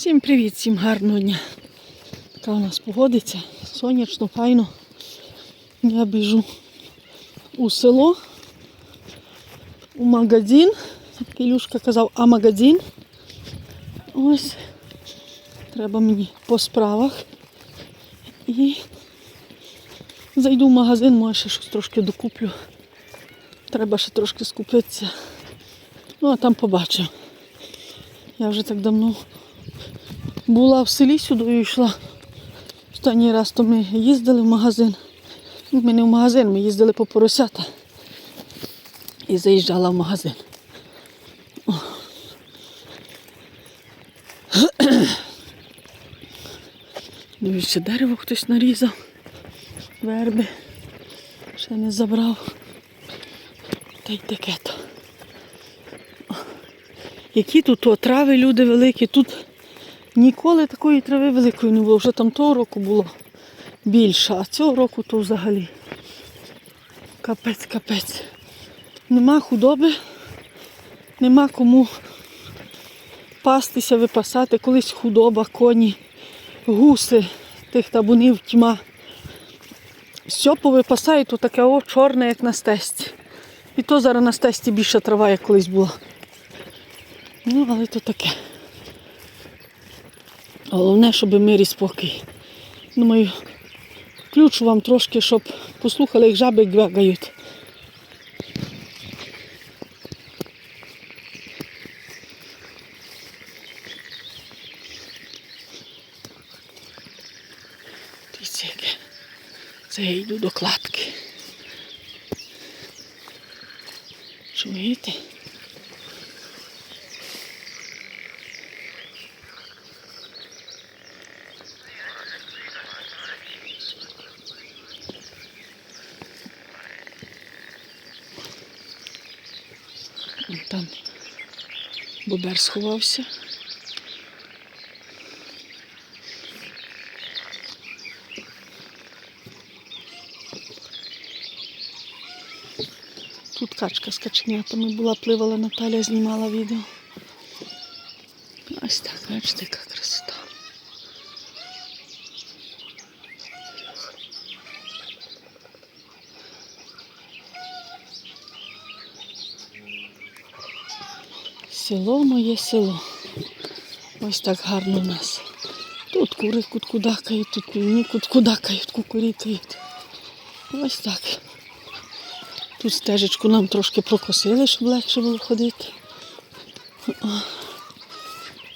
Всім привіт, всім гарного дня. Така у нас погодиться. Сонячно, файно. Я біжу у село, у магазин. Ілюшка казав, а магазин. Ось. Треба мені по справах. І зайду в магазин, може ще щось трошки докуплю. Треба ще трошки скупитися. Ну, а там побачимо. Я вже так давно була в селі сюди і йшла. Останній раз то ми їздили в магазин. Ну, Ми не в магазин, ми їздили по поросята. І заїжджала в магазин. Дивіться, дерево хтось нарізав. Верби. Ще не забрав. Та й таке то. Які тут трави люди великі. Тут ніколи такої трави великої не було. Вже там того року було більше, а цього року то взагалі. Капець, капець. Нема худоби, нема кому пастися, випасати. Колись худоба, коні, гуси, тих табунів тьма. Все повипасають, то таке о, чорне, як на стесті. І то зараз на стесті більша трава, як колись була. Ну, але то таке. Головне, щоб мир і спокій. Думаю, включу вам трошки, щоб послухали, як жаби гвягають. Це я йду до кладки. Чуєте? Вон Там бобер сховався. Тут качка з каченятами була, пливала Наталя, знімала відео. Ось так, бачите, яка красота. Село моє село. Ось так гарно у нас. Тут кури куткудакають, тут півні куткудакають, кукурікають. Ось так. Тут стежечку нам трошки прокосили, щоб легше було ходити.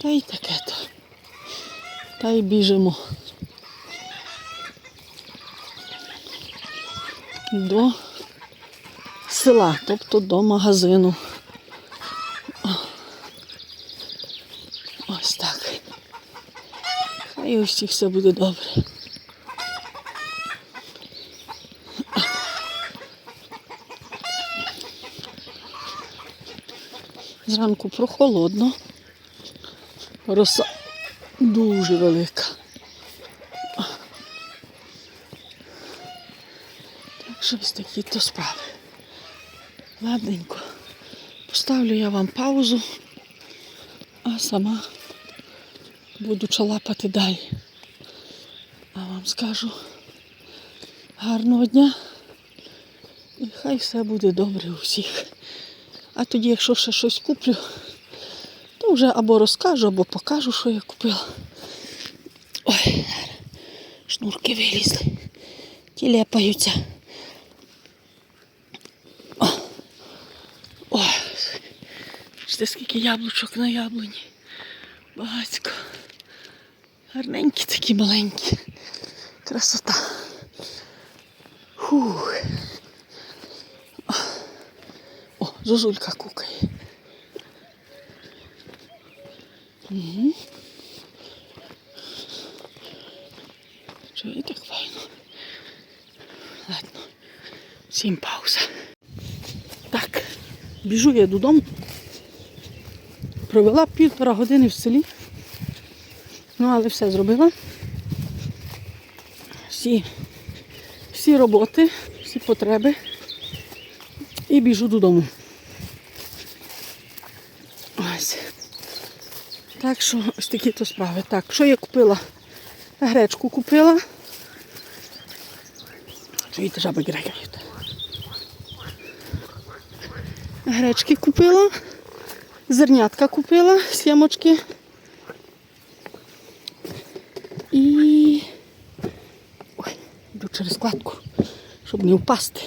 Та й таке то. Та й біжимо. До села, тобто до магазину. Ось так. Хай у всіх все буде добре. Зранку прохолодно. Роса дуже велика. Так що ось такі то справи. Ладненько. Поставлю я вам паузу, а сама буду чалапати далі. А вам скажу гарного дня і хай все буде добре у всіх. А тоді, якщо ще щось куплю, то вже або розкажу, або покажу, що я купила. Ой, шнурки вилізли. Ті ляпаються. О, Бачите, скільки яблучок на яблуні. Багацько. Гарненькі такі маленькі. Красота. Фух. О, зозулька кукає. Угу. Чого так файно. Ладно, всім пауза. Так, біжу я додому. Провела півтора години в селі. Ну, але все зробила. Всі, всі роботи, всі потреби. І біжу додому. Ось. Так що ось такі то справи. Так, що я купила? Гречку купила. Чуєте, жаби грекають. Гречки купила. Зернятка купила, сімочки. І. Ой, йду через кладку, щоб не впасти.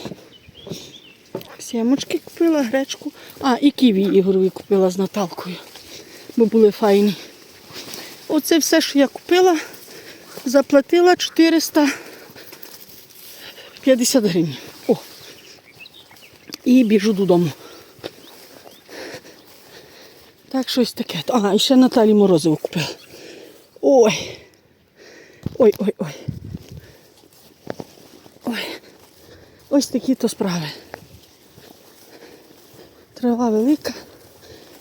Сімочки купила, гречку. А, і ківі ігрові купила з Наталкою, бо були файні. Оце все, що я купила, заплатила 450 гривень. О. І біжу додому. Так, щось таке. А, і ще Наталі Морозиво купила. Ой. Ой, ой, ой. Ой. Ось такі то справи. Трава велика,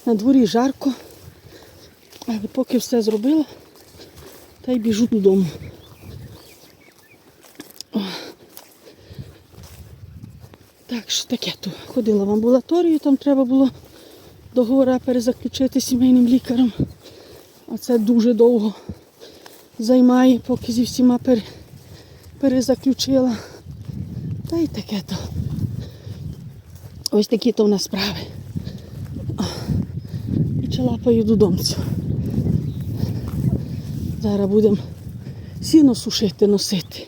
на дворі жарко. Але поки все зробила, та й біжу додому. О. Так що таке то. Ходила в амбулаторію, там треба було договора перезаключити сімейним лікарем. А це дуже довго займає, поки зі всіма пере- перезаключила. Та й таке то. Ось такі то в нас справи. І чалапаю додомцю. Зараз будемо сіно сушити, носити.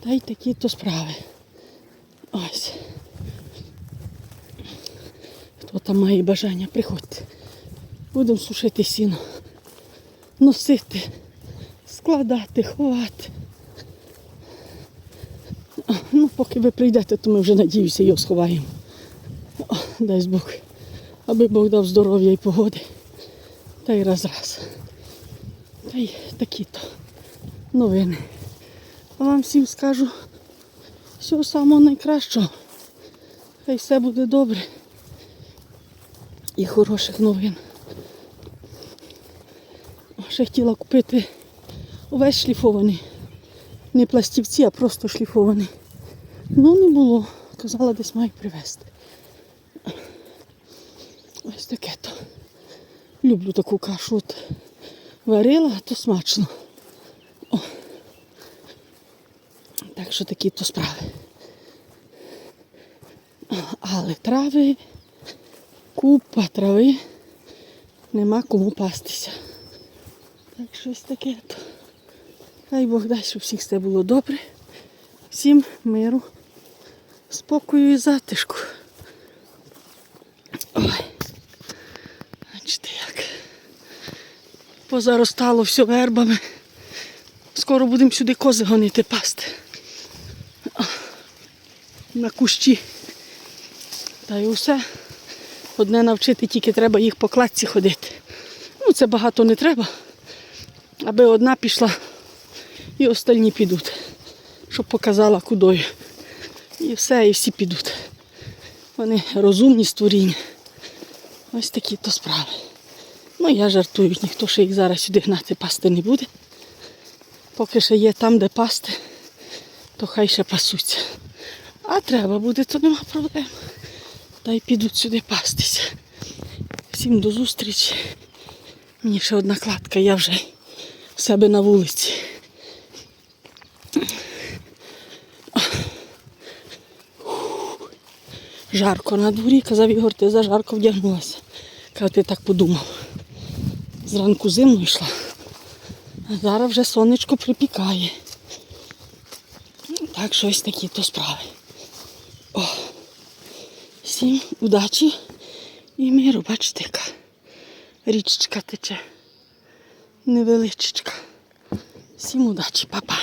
Та й такі то справи. Ось. Там має бажання, приходьте. Будемо сушити сіно. Носити, складати, ховати. Ну, поки ви прийдете, то ми вже надіюся його сховаємо. О, дай Бог. Аби Бог дав здоров'я і погоди. Та й раз раз. Та й такі-то новини. А вам всім скажу всього самого найкращого. Хай все буде добре. І хороших новин. Ще хотіла купити увесь шліфований. Не пластівці, а просто шліфований. Ну не було. Казала, десь маю привезти. Ось таке то. Люблю таку кашу. От варила, то смачно. О. Так що такі то справи. Але трави, купа трави, нема кому пастися. Так щось таке то. Хай Бог дасть, щоб всіх все було добре. Всім миру, спокою і затишку. Ой. Бачите як. Позаростало все вербами. Скоро будемо сюди кози гонити пасти. На кущі. Та й усе. Одне навчити, тільки треба їх по кладці ходити. Ну, це багато не треба. Аби одна пішла і остальні підуть. Щоб показала кудою. І все, і всі підуть. Вони розумні створіння. Ось такі то справи. Ну, я жартую, ніхто ще їх зараз сюди гнати пасти не буде. Поки ще є там, де пасти, то хай ще пасуться. А треба буде, то нема проблем. Та й підуть сюди пастися. Всім до зустрічі. Мені ще одна кладка, я вже в себе на вулиці. Жарко на дворі, казав Ігор, ти зажарко вдягнулася. Каже, ти так подумав. Зранку зимно йшла. А зараз вже сонечко припікає. Так, щось такі то справи. Всім удачі і миру, бачите, яка річечка тече. Невеличечка. Всім удачі, папа.